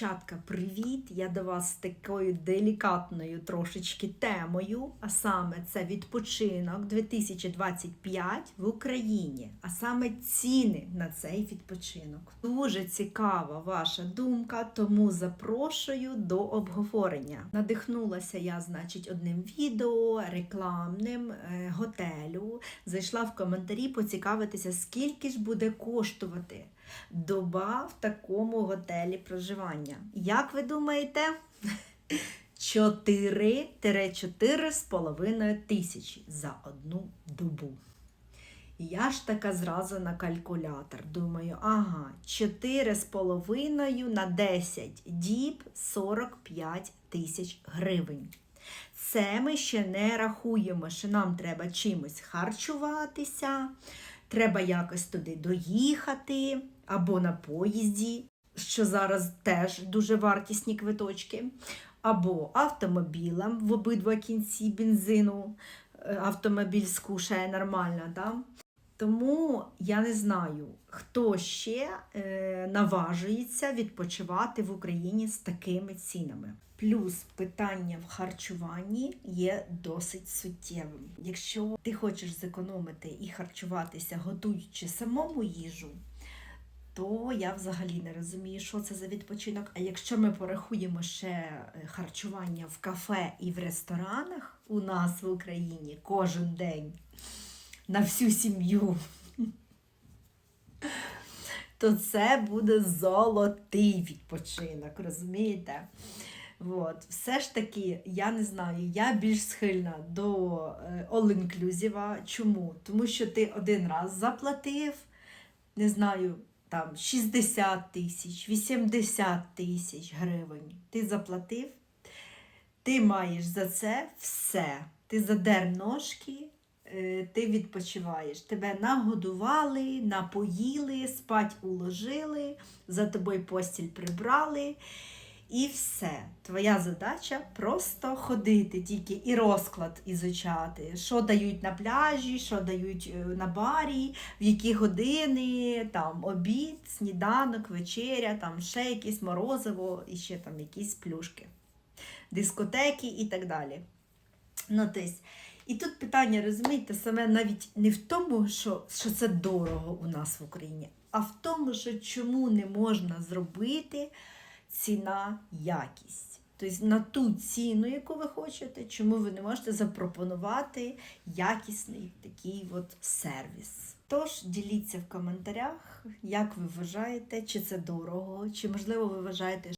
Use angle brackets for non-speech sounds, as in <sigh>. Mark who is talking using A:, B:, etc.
A: Дівчатка, привіт! Я до вас такою делікатною трошечки темою, а саме це відпочинок 2025 в Україні, а саме ціни на цей відпочинок. Дуже цікава ваша думка, тому запрошую до обговорення. Надихнулася я, значить, одним відео рекламним е, готелю. Зайшла в коментарі поцікавитися, скільки ж буде коштувати доба в такому готелі проживання. Як ви думаєте? <laughs> 4-4,5 тисячі за одну добу. Я ж така зразу на калькулятор. Думаю, ага, 4,5 на 10 діб 45 тисяч гривень. Це ми ще не рахуємо, що нам треба чимось харчуватися, треба якось туди доїхати або на поїзді, що зараз теж дуже вартісні квиточки, або автомобілем в обидва кінці бензину. Е, Автомобіль скушає нормально, да? Тому я не знаю, хто ще е, наважується відпочивати в Україні з такими цінами. Плюс питання в харчуванні є досить суттєвим. Якщо ти хочеш зекономити і харчуватися, готуючи самому їжу, то я взагалі не розумію, що це за відпочинок. А якщо ми порахуємо ще е, харчування в кафе і в ресторанах у нас в Україні кожен день на всю сім'ю, <laughs> то це буде золотий відпочинок, розумієте? От. Все ж таки, я не знаю, я більш схильна до е, all-inclusive. Чому? Тому що ти один раз заплатив, не знаю, там 60 тисяч, 80 тисяч гривень. Ти заплатив, ти маєш за це все. Ти задер ножки, е, ти відпочиваєш. Тебе нагодували, напоїли, спать уложили, за тобою постіль прибрали. І все. Твоя задача просто ходити тільки і розклад ізучати, що дають на пляжі, що дають е, на барі, в які години, там обід, сніданок, вечеря, там ще якесь морозиво і ще там якісь плюшки, дискотеки і так далі. Ну, тобто, і тут питання, розумієте, саме навіть не в тому, що, що це дорого у нас в Україні, а в тому, що чому не можна зробити ціна якість. Тобто на ту ціну, яку ви хочете, чому ви не можете запропонувати якісний такий от сервіс. Тож діліться в коментарях, як ви вважаєте, чи це дорого, чи можливо ви вважаєте,